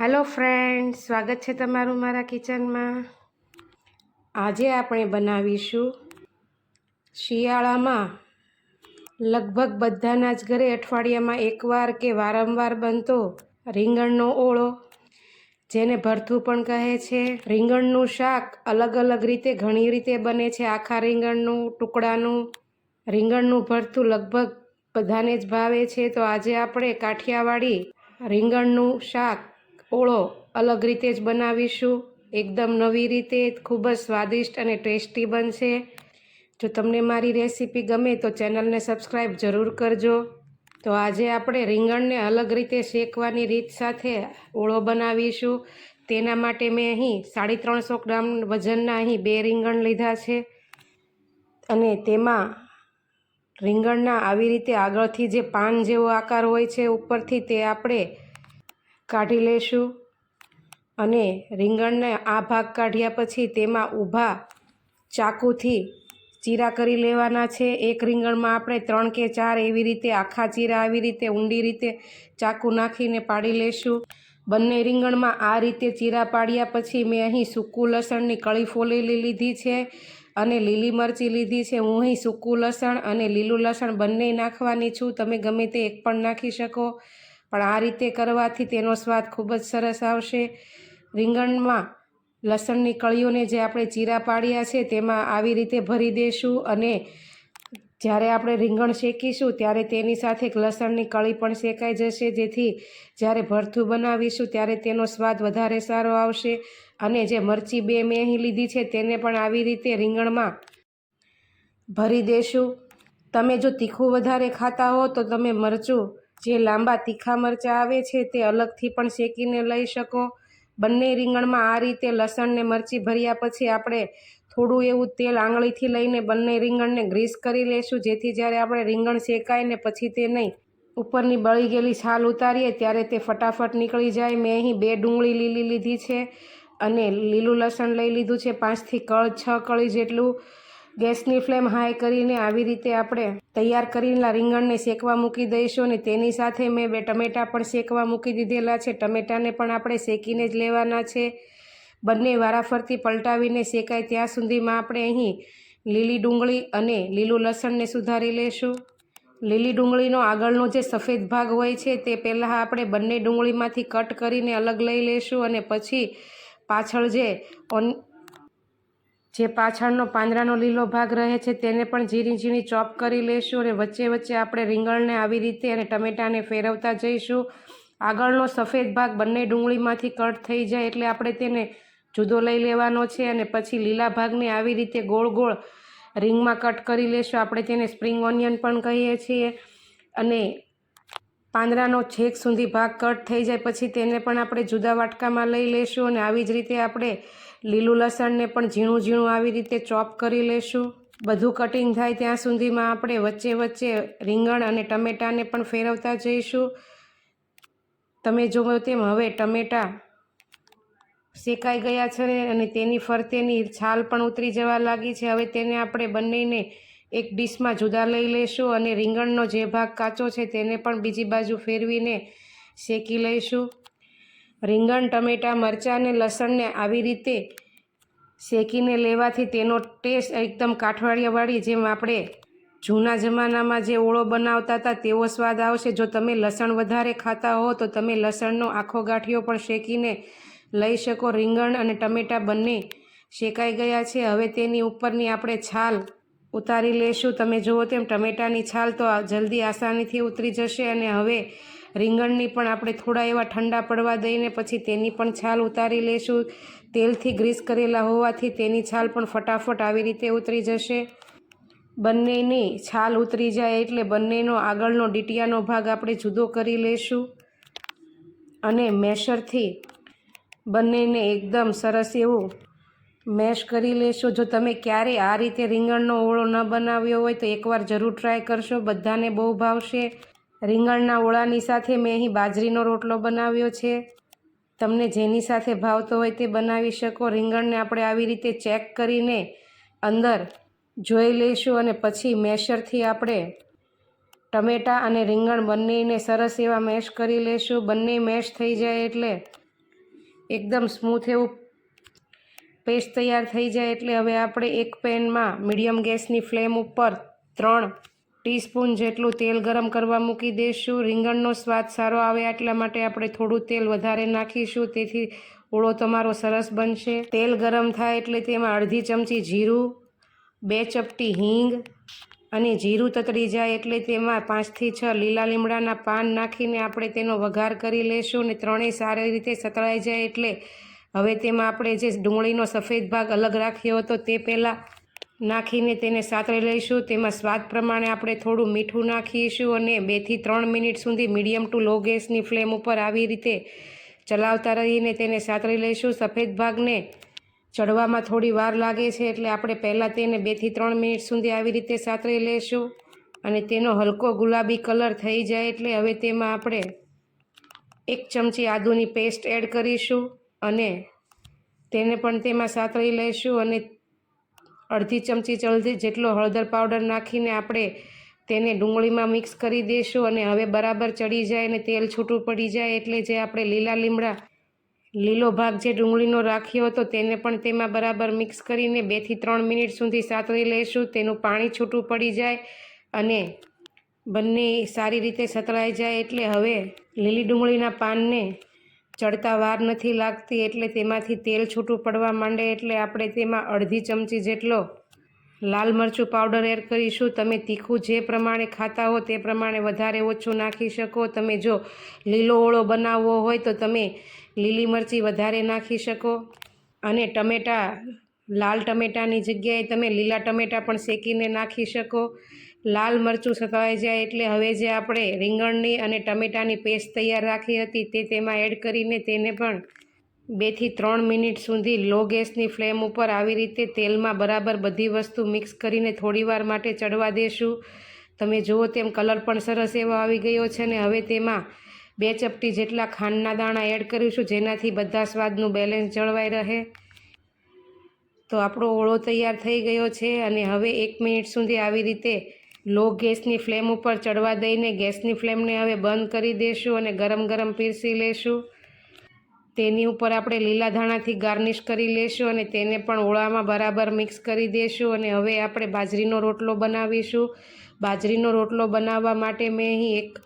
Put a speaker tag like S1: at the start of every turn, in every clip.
S1: Hello friend સ્વાગત છે તમારું મારા કિચનમાં. આજે આપણે બનાવીશું શિયાળામાં લગભગ બધાના જ ઘરે અઠવાડિયામાં એકવાર કે વારંવાર બનતો રીંગણનો ઓળો, જેને ભરથું પણ કહે છે. રીંગણનું શાક અલગ અલગ રીતે, ઘણી રીતે બને છે. આખા રીંગણનું, ટુકડાનું, રીંગણનું ભરથું લગભગ બધાને જ ભાવે છે. તો આજે આપણે કાઠિયાવાડી રીંગણનું શાક ઓળો અલગ રીતે જ બનાવીશું. એકદમ નવી રીતે, ખૂબ જ સ્વાદિષ્ટ અને ટેસ્ટી બનશે. જો તમને મારી રેસીપી ગમે તો ચેનલને સબસ્ક્રાઈબ જરૂર કરજો. તો આજે આપણે રીંગણને અલગ રીતે શેકવાની રીત સાથે ઓળો બનાવીશું. તેના માટે મેં અહીં સાડી ત્રણસો ગ્રામ વજનના અહીં બે રીંગણ લીધા છે. અને તેમાં રીંગણના આવી રીતે આગળથી જે પાન જેવો આકાર હોય છે ઉપરથી તે આપણે કાઢી લેશું અને રીંગણને આ ભાગ કાઢ્યા પછી તેમાં ઊભા ચાકુથી ચીરા કરી લેવાના છે. એક રીંગણમાં આપણે ત્રણ કે ચાર એવી રીતે આખા ચીરા આવી રીતે ઊંડી રીતે ચાકુ નાખીને પાડી લેશું. બંને રીંગણમાં આ રીતે ચીરા પાડ્યા પછી મેં અહીં સૂકું લસણની કળી ફોલેલી લીધી છે અને લીલી મરચી લીધી છે. હું અહીં સૂકું લસણ અને લીલું લસણ બંને નાખવાની છું. તમે ગમે તે એક પણ નાખી શકો. પણ આ રીતે કરવાથી તેનો સ્વાદ ખૂબ જ સરસ આવશે. રીંગણમાં લસણની કળીઓને જે આપણે ચીરા પાડ્યા છે, તેમાં આવી રીતે ભરી દઈશું અને જ્યારે આપણે રીંગણ શેકીશું, ત્યારે તેની સાથે એક લસણની કળી પણ શેકાઈ જશે. જેથી જ્યારે ભરથું બનાવીશું, ત્યારે તેનો સ્વાદ વધારે સારો આવશે અને જે મરચી બે મેં અહીં લીધી છે, તેને પણ આવી રીતે રીંગણમાં ભરી દેશું. તમે જો તીખું વધારે ખાતા હો, તો તમે મરચું જે લાંબા તીખા મરચાં આવે છે તે અલગથી પણ શેકીને લઈ શકો. બંને રીંગણમાં આ રીતે લસણ ને મરચી ભર્યા પછી આપણે થોડું એવું તેલ આંગળીથી લઈને બંને રીંગણને ગ્રીસ કરી લેશું. જેથી જ્યારે આપણે રીંગણ શેકાય ને પછી તે નહીં ઉપરની બળી ગયેલી છાલ ઉતારીએ ત્યારે તે ફટાફટ નીકળી જાય. મેં અહીં બે ડુંગળી લીલી લીધી છે અને લીલું લસણ લઈ લીધું છે. પાંચથી કળ છ કળી જેટલું ગેસની ફ્લેમ હાઈ કરીને આવી રીતે આપણે તૈયાર કરેલા રીંગણને શેકવા મૂકી દઈશું અને તેની સાથે મેં બે ટમેટાં પણ શેકવા મૂકી દીધેલા છે. ટમેટાને પણ આપણે શેકીને જ લેવાના છે. બંને વારાફરતી પલટાવીને શેકાય ત્યાં સુધીમાં આપણે અહીં લીલી ડુંગળી અને લીલું લસણને સુધારી લેશું. લીલી ડુંગળીનો આગળનો જે સફેદ ભાગ હોય છે તે પહેલાં આપણે બંને ડુંગળીમાંથી કટ કરીને અલગ લઈ લેશું અને પછી પાછળ જે ઓન જે પાછળનો પાંદડાનો લીલો ભાગ રહે છે, તેને પણ ઝીણી ઝીણી ચોપ કરી લેશું અને વચ્ચે વચ્ચે આપણે રીંગણને આવી રીતે અને ટમેટાને ફેરવતા જઈશું. આગળનો સફેદ ભાગ બંને ડુંગળીમાંથી કટ થઈ જાય એટલે આપણે તેને જુદો લઈ લેવાનો છે અને પછી લીલા ભાગને આવી રીતે ગોળ ગોળ રિંગમાં કટ કરી લેશું. આપણે તેને સ્પ્રિંગ ઓનિયન પણ કહીએ છીએ અને પાંદડાનો છેક સુધી ભાગ કટ થઈ જાય, પછી તેને પણ આપણે જુદા વાટકામાં લઈ લેશું અને આવી જ રીતે આપણે લીલું લસણને પણ ઝીણું ઝીણું આવી રીતે ચોપ કરી લેશું. બધું કટિંગ થાય ત્યાં સુધીમાં આપણે વચ્ચે વચ્ચે રીંગણ અને ટમેટાને પણ ફેરવતા જઈશું. તમે જુઓ તેમ હવે ટમેટાં શેકાઈ ગયા છે અને તેની ફરતેની છાલ પણ ઉતરી જવા લાગી છે. હવે તેને આપણે બંનેને એક ડીશમાં જુદા લઈ લઈશું અને રીંગણનો જે ભાગ કાચો છે તેને પણ બીજી બાજુ ફેરવીને શેકી લઈશું. રીંગણ, ટમેટાં, મરચાં અને લસણને આવી રીતે શેકીને લેવાથી તેનો ટેસ્ટ એકદમ કાઠવાડિયાવાળી જેમ આપણે જૂના જમાનામાં જે ઓળો બનાવતા હતા, તેવો સ્વાદ આવશે. જો તમે લસણ વધારે ખાતા હો, તો તમે લસણનો આખો ગાંઠિયો પણ શેકીને લઈ શકો. રીંગણ અને ટમેટાં બંને શેકાઈ ગયા છે. હવે તેની ઉપરની આપણે છાલ ઉતારી લેશું. તમે જુઓ તેમ ટમેટાની છાલ તો જલ્દી આસાનીથી ઉતરી જશે અને હવે રીંગણની પણ આપણે થોડા એવા ઠંડા પડવા દઈને પછી તેની પણ છાલ ઉતારી લેશું. તેલથી ગ્રીસ કરેલા હોવાથી તેની છાલ પણ ફટાફટ આવી રીતે ઉતરી જશે. બંનેની છાલ ઉતરી જાય એટલે બંનેનો આગળનો ડીટિયાનો ભાગ આપણે જુદો કરી લેશું. અને મેશરથી બંનેને એકદમ સરસ એવું મેશ કરી લેશો. જો તમે ક્યારે આ રીતે રીંગણનો ઓળો ન બનાવ્યો હોય તો એકવાર જરૂર ટ્રાય કરશો. બધાને બહુ ભાવશે. રીંગણના ઓળાની સાથે મેં અહીં બાજરીનો રોટલો બનાવ્યો છે. તમને જેની સાથે ભાવતો હોય તે બનાવી શકો. રીંગણને આપણે આવી રીતે ચેક કરીને અંદર જોઈ લઈશું અને પછી મેશરથી આપણે ટમેટાં અને રીંગણ બંનેને સરસ એવા મેશ કરી લેશું બંને મેશ થઈ જાય એટલે એકદમ સ્મૂથ એવું પેસ્ટ તૈયાર થઈ જાય એટલે હવે આપણે એક પેનમાં મીડિયમ ગેસની ફ્લેમ ઉપર ત્રણ ટીસ્પૂન જેટલું તેલ ગરમ કરવા મૂકી દઈશું રીંગણનો સ્વાદ સારો આવે એટલા માટે આપણે થોડું તેલ વધારે નાખીશું. તેથી ઓળો તમારો સરસ બનશે. તેલ ગરમ થાય એટલે તેમાં અડધી ચમચી જીરું, બે ચપટી હિંગ અને જીરું તતરી જાય એટલે તેમાં પાંચથી છ લીલા લીમડાના પાન નાખીને આપણે તેનો વઘાર કરી લેશું અને ત્રણેય સારી રીતે સતળાઈ જાય એટલે હવે તેમાં આપણે જે ડુંગળીનો સફેદ ભાગ અલગ રાખ્યો હતો તે પહેલાં નાખીને તેને સાતળી લઈશું. તેમાં સ્વાદ પ્રમાણે આપણે થોડું મીઠું નાખીશું અને બેથી ત્રણ મિનિટ સુધી મીડિયમ ટુ લો ગેસની ફ્લેમ ઉપર આવી રીતે ચલાવતા રહીને તેને સાતળી લઈશું. સફેદ ભાગને ચડવામાં થોડી વાર લાગે છે એટલે આપણે પહેલાં તેને બેથી ત્રણ મિનિટ સુધી આવી રીતે સાતળી લઈશું અને તેનો હલકો ગુલાબી કલર થઈ જાય એટલે હવે તેમાં આપણે એક ચમચી આદુની પેસ્ટ એડ કરીશું અને તેને પણ તેમાં સાતળી લઈશું અને અડધી ચમચી ચલથી જેટલો હળદર પાવડર નાખીને આપણે તેને ડુંગળીમાં મિક્સ કરી દઈશું અને હવે બરાબર ચડી જાય અને તેલ છૂટું પડી જાય એટલે જે આપણે લીલા લીમડા, લીલો ભાગ જે ડુંગળીનો રાખ્યો હતો તેને પણ તેમાં બરાબર મિક્સ કરીને બેથી ત્રણ મિનિટ સુધી સાતળી લઈશું તેનું પાણી છૂટું પડી જાય અને બંને સારી રીતે સતળાઈ જાય એટલે હવે લીલી ડુંગળીના પાનને ચડતા વાર નથી લાગતી એટલે તેમાંથી તેલ છૂટું પડવા માંડે એટલે આપણે તેમાં અડધી ચમચી જેટલો લાલ મરચું પાવડર એડ કરીશું. તમે તીખું જે પ્રમાણે ખાતા હો તે પ્રમાણે વધારે ઓછું નાખી શકો. તમે જો લીલો ઓળો બનાવવો હોય તો તમે લીલી મરચી વધારે નાખી શકો. અને ટમેટાં, લાલ ટમેટાની જગ્યાએ તમે લીલા ટમેટાં પણ શેકીને નાખી શકો. લાલ મરચું સતવાઈ જાય એટલે હવે જે આપણે રીંગણની અને ટમેટાની પેસ્ટ તૈયાર રાખી હતી તે તેમાં એડ કરીને તેને પણ બેથી ત્રણ મિનિટ સુધી લો ગેસની ફ્લેમ ઉપર આવી રીતે તેલમાં બરાબર બધી વસ્તુ મિક્સ કરીને થોડીવાર માટે ચડવા દેશું. તમે જુઓ તેમ કલર પણ સરસ એવો આવી ગયો છે ને હવે તેમાં બે ચપટી જેટલા ખાંડના દાણા એડ કરીશું જેનાથી બધા સ્વાદનું બેલેન્સ જળવાઈ રહે. તો આપણો ઓળો તૈયાર થઈ ગયો છે અને હવે એક મિનિટ સુધી આવી રીતે લો ગેસની ફ્લેમ ઉપર ચડવા દઈને ગેસની ફ્લેમને હવે બંધ કરી દઈશું અને ગરમ ગરમ પીરસી લેશું. તેની ઉપર આપણે લીલા ધાણાથી ગાર્નિશ કરી લેશું અને તેને પણ ઓળામાં બરાબર મિક્સ કરી દઈશું અને હવે આપણે બાજરીનો રોટલો બનાવીશું. બાજરીનો રોટલો બનાવવા માટે મેં અહીં એક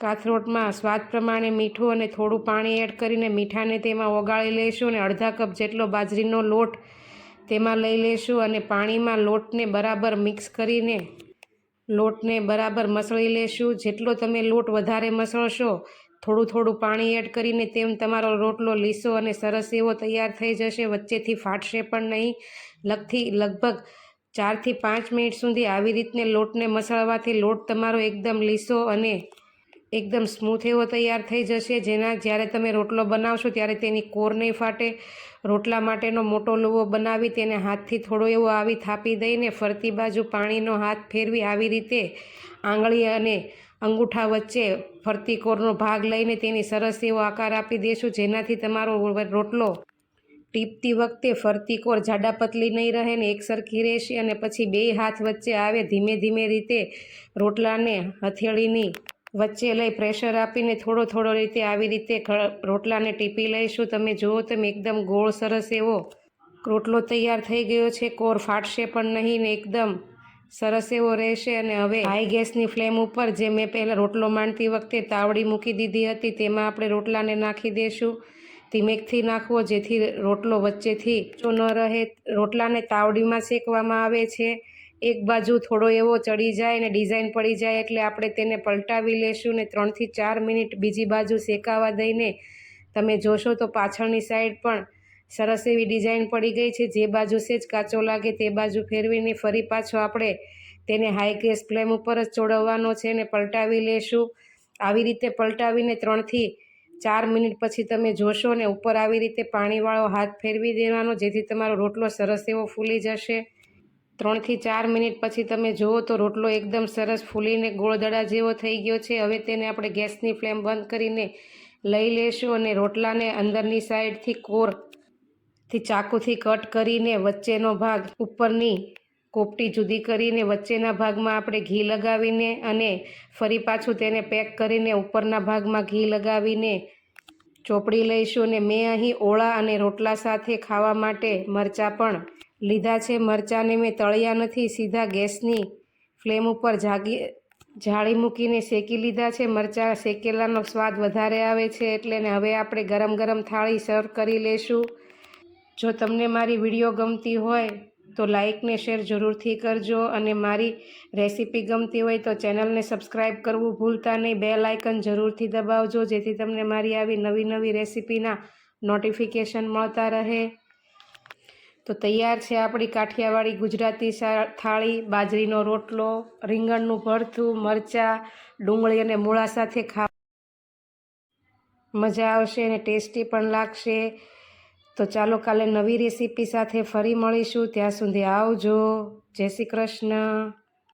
S1: કાથરોટમાં સ્વાદ પ્રમાણે મીઠું અને થોડું પાણી એડ કરીને મીઠાને તેમાં ઓગાળી લઈશું અને અડધા કપ જેટલો બાજરીનો લોટ તેમાં લઈ લઈશું અને પાણીમાં લોટને બરાબર મિક્સ કરીને લોટને બરાબર મસળી લેશું. જેટલો તમે લોટ વધારે મસળશો, થોડું થોડું પાણી એડ કરીને તેમ તમારો રોટલો લીસો અને સરસ એવો તૈયાર થઈ જશે. વચ્ચેથી ફાટશે પણ નહીં. લગથી લગભગ ચારથી પાંચ મિનિટ સુધી આવી રીતને લોટને મસળવાથી લોટ તમારો એકદમ લીસો અને એકદમ સ્મૂથ એવો તૈયાર થઈ જશે. જેના જ્યારે તમે રોટલો બનાવશો ત્યારે તેની કોર નહીં ફાટે. રોટલા માટેનો મોટો લુવો બનાવી તેને હાથથી થોડો એવો આવી થાપી દઈને ફરતી બાજુ પાણીનો હાથ ફેરવી આવી રીતે આંગળી અને અંગૂઠા વચ્ચે ફરતી કોરનો ભાગ લઈને તેની સરસ એવો આકાર આપી દેશું. જેનાથી તમારો રોટલો ટીપતી વખતે ફરતી કોર જાડા પતલી નહીં રહે ને એકસરખી રહેશે અને પછી બે હાથ વચ્ચે આવે ધીમે ધીમે રીતે રોટલાને હથેળીની વચ્ચે લઈ પ્રેશર આપીને થોડો થોડો રીતે આવી રીતે રોટલાને ટીપી લઈશું. તમે જુઓ તમે એકદમ ગોળ સરસ એવો રોટલો તૈયાર થઈ ગયો છે. કોર ફાટશે પણ નહીં ને એકદમ સરસ એવો રહેશે. અને હવે હાઈ ગેસની ફ્લેમ ઉપર જે મેં પહેલાં રોટલો માંડતી વખતે તાવડી મૂકી દીધી હતી, તેમાં આપણે રોટલાને નાખી દઈશું ધીમેકથી નાખવો, જેથી રોટલો વચ્ચેથી જો ન રહે. રોટલાને તાવડીમાં શેકવામાં આવે છે. એક બાજુ થોડો એવો ચડી જાય ને ડિઝાઇન પડી જાય એટલે આપણે તેને પલટાવી લેશું ને ત્રણથી ચાર મિનિટ બીજી બાજુ શેકાવા દઈને તમે જોશો તો પાછળની સાઈડ પણ સરસ એવી ડિઝાઇન પડી ગઈ છે. જે બાજુ સેજ કાચો લાગે તે બાજુ ફેરવીને ફરી પાછો આપણે તેને હાઈ ગેસ ફ્લેમ ઉપર જ ચોડવવાનો છે ને પલટાવી લેશું. આવી રીતે પલટાવીને ત્રણથી ચાર મિનિટ પછી તમે જોશો ને ઉપર આવી રીતે પાણીવાળો હાથ ફેરવી દેવાનો, જેથી તમારો રોટલો સરસ એવો ફૂલી જશે. ત્રણથી ચાર મિનિટ પછી તમે જુઓ તો રોટલો એકદમ સરસ ફૂલીને ગોળદડા જેવો થઈ ગયો છે. હવે તેને આપણે ગેસની ફ્લેમ બંધ કરીને લઈ લેશું અને રોટલાને અંદરની સાઈડથી કોરથી ચાકુથી કટ કરીને વચ્ચેનો ભાગ ઉપરની કોપટી જુદી કરીને વચ્ચેના ભાગમાં આપણે ઘી લગાવીને અને ફરી પાછું તેને પેક કરીને ઉપરના ભાગમાં ઘી લગાવીને ચોપડી લઈશું. અને મેં અહીં ઓળા અને રોટલા સાથે ખાવા માટે મરચાં પણ લીધા છે મરચાંને મેં તળ્યા નથી, સીધા ગેસની ફ્લેમ ઉપર જાગી, જાળી મૂકીને શેકી લીધા છે. મરચાં શેકેલાનો સ્વાદ વધારે આવે છે એટલે ને હવે આપણે ગરમ ગરમ થાળી સર્વ કરી લેશું. જો તમને મારી વીડિયો ગમતી હોય તો લાઇકને શેર જરૂરથી કરજો અને મારી રેસીપી ગમતી હોય તો ચેનલને સબસ્ક્રાઈબ કરવું ભૂલતા નહીં. બે લાઇકન જરૂરથી દબાવજો જેથી તમને મારી આવી નવી નવી રેસીપીના નોટિફિકેશન મળતા રહે. તો તૈયાર છે આપણી કાઠિયાવાડી ગુજરાતી થાળી, બાજરીનો રોટલો, રીંગણનું ભરથું, મરચાં, ડુંગળી અને મૂળા સાથે ખા, મજા આવશે અને ટેસ્ટી પણ લાગશે. તો ચાલો કાલે નવી રેસીપી સાથે ફરી મળીશું. ત્યાં સુધી આવજો. જય શ્રી કૃષ્ણ.